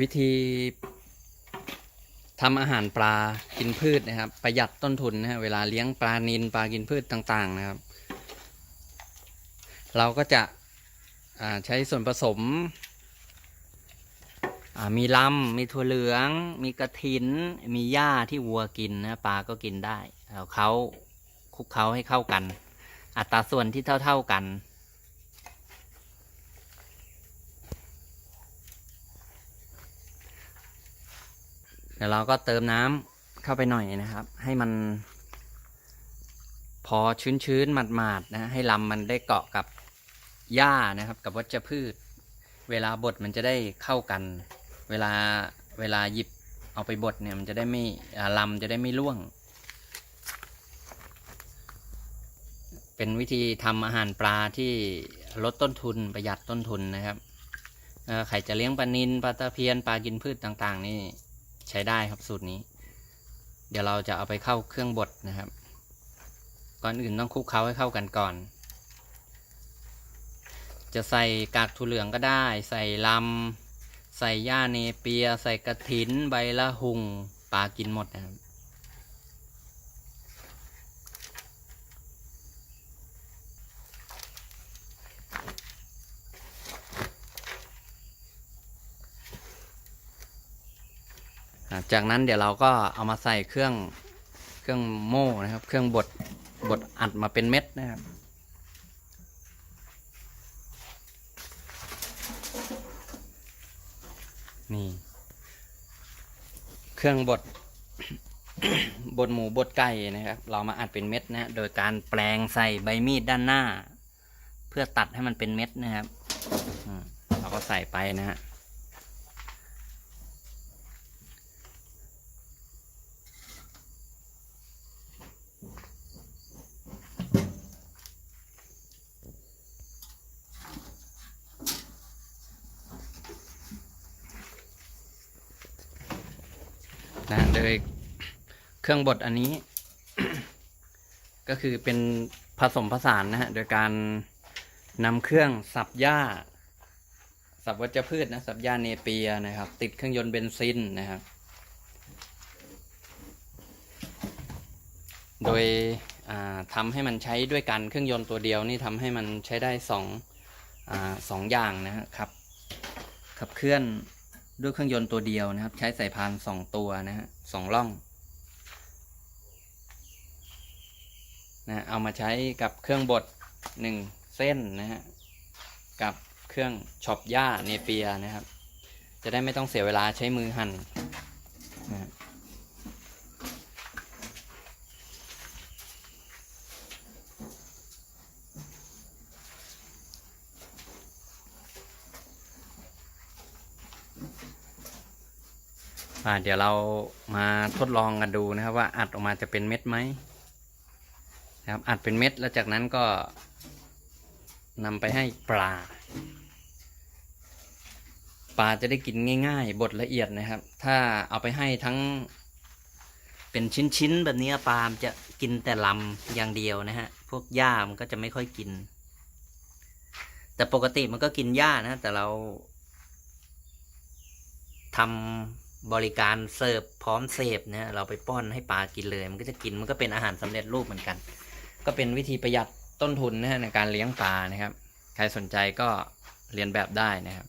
วิธีทำอาหารปลากินพืชนะครับ ประหยัดต้นทุนนะฮะเวลาเลี้ยงปลานิลปลากินพืชต่างๆนะครับ เราก็จะใช้ส่วนผสม มีลำมีถั่วเหลือง มีกระถิน มีหญ้าที่วัวกินนะปลาก็กินได้เอาเขาคลุกเคล้าให้เข้ากัน อัตราส่วนที่เท่า ๆกัน เดี๋ยวเราก็เติมน้ำเข้าไปหน่อยนะครับ ให้มัน พอชื้นๆหมาดๆนะให้ลำมันได้เกาะกับหญ้านะครับ กับวัชพืช เวลาบดมันจะได้เข้ากัน เวลาเวลาหยิบเอาไปบดเนี่ยมันจะได้ไม่ลำจะได้ไม่ร่วง เป็นวิธีทำอาหารปลาที่ลดต้นทุนประหยัดต้นทุนนะครับเอ่อใครจะเลี้ยงปลานิลปลาตะเพียนปลากินพืชต่าง ๆ นี่ ใช้ได้ครับสูตรนี้ เดี๋ยวเราจะเอาไปเข้าเครื่องบดนะครับ ก่อนอื่นต้องคลุกเคล้าให้เข้ากันก่อน จะใส่กากถั่วเหลืองก็ได้ ใส่ลำใส่หญ้าเนเปีย ใส่กระถิน ใบละหุงปลากินหมดนะครับ จากนั้นเดี๋ยวเราก็เอามาใส่เครื่องเครื่องโม่นะครับ เครื่องบดบดอัดมาเป็นเม็ดนะครับนี่เครื่องบดบดหมูบดไก่นะครับ เรามาอัดเป็นเม็ดนะโดยการแปลงใส่ใบมีดด้านหน้า เพื่อตัดให้มันเป็นเม็ดนะครับเราก็ใส่ไปนะฮะ นะโดยเครื่องบดอันนี้ ก็คือเป็นผสมผสานนะฮะโดยการนำเครื่องสับหญ้า สับวัชพืชนะสับหญ้าเนเปียนะครับ ติดเครื่องยนต์เบนซินนะครับ โดยอ่าทำให้มันใช้ด้วยกันเครื่องยนต์ตัวเดียวนี่ทำให้มันใช้ได้สองอสองอย่างนะครับขับเคลื่อน ด้วยเครื่องยนต์ตัวเดียวนะครับ ใช้สายพานสองตัวนะฮะสองล่องนะเอามาใช้กับเครื่องบดหนึ่งเส้นนะฮะกับเครื่องช็อปหญ้าเนเปียนะครับ จะได้ไม่ต้องเสียเวลาใช้มือหั่น อ่าเดี๋ยวเรามาทดลองกันดูนะครับ ว่าอัดออกมาจะเป็นเม็ดไหมนะครับ อัดเป็นเม็ดแล้วจากนั้นก็นำไปให้ปลา ปลาจะได้กินง่าย ๆ บดละเอียดนะครับ ถ้าเอาไปให้ทั้งเป็นชิ้นๆแบบนี้ปลาจะกินแต่ลำอย่างเดียวนะฮะ พวกหญ้ามันก็จะไม่ค่อยกิน แต่ปกติมันก็กินหญ้านะ แต่เราทำ บริการเสิร์ฟพร้อมเสพเนี่ยเราไปป้อนให้ปลากินเลย มันก็จะกินมันก็เป็นอาหารสำเร็จรูปเหมือนกัน ก็เป็นวิธีประหยัดต้นทุนนะฮะในการเลี้ยงปลานะครับ ใครสนใจก็เรียนแบบได้นะครับ